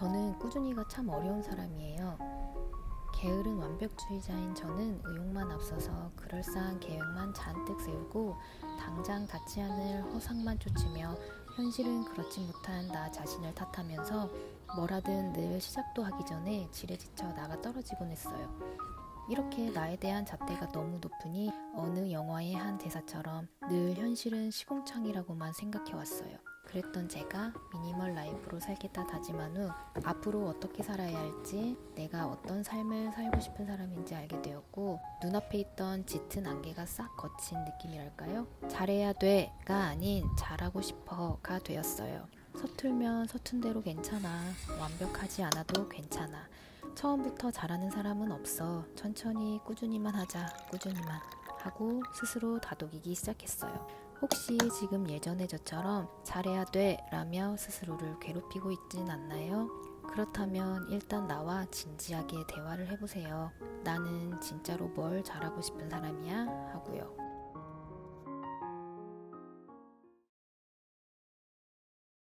저는 꾸준히가 참 어려운 사람이에요. 게으른 완벽주의자인 저는 의욕만 앞서서 그럴싸한 계획만 잔뜩 세우고 당장 닿지 않을 허상만 쫓으며 현실은 그렇지 못한 나 자신을 탓하면서 뭐라든 늘 시작도 하기 전에 지레 지쳐 나가 떨어지곤 했어요. 이렇게 나에 대한 잣대가 너무 높으니 어느 영화의 한 대사처럼 늘 현실은 시궁창이라고만 생각해 왔어요. 그랬던 제가 미니멀 라이프로 살겠다 다짐한 후 앞으로 어떻게 살아야 할지 내가 어떤 삶을 살고 싶은 사람인지 알게 되었고 눈앞에 있던 짙은 안개가 싹 거친 느낌이랄까요? 잘해야 돼가 아닌 잘하고 싶어가 되었어요. 서툴면 서툰 대로 괜찮아. 완벽하지 않아도 괜찮아. 처음부터 잘하는 사람은 없어. 천천히 꾸준히만 하자. 꾸준히만. 하고 스스로 다독이기 시작했어요. 혹시 지금 예전의 저처럼 잘해야 돼 라며 스스로를 괴롭히고 있진 않나요? 그렇다면 일단 나와 진지하게 대화를 해보세요. 나는 진짜로 뭘 잘하고 싶은 사람이야? 하고요.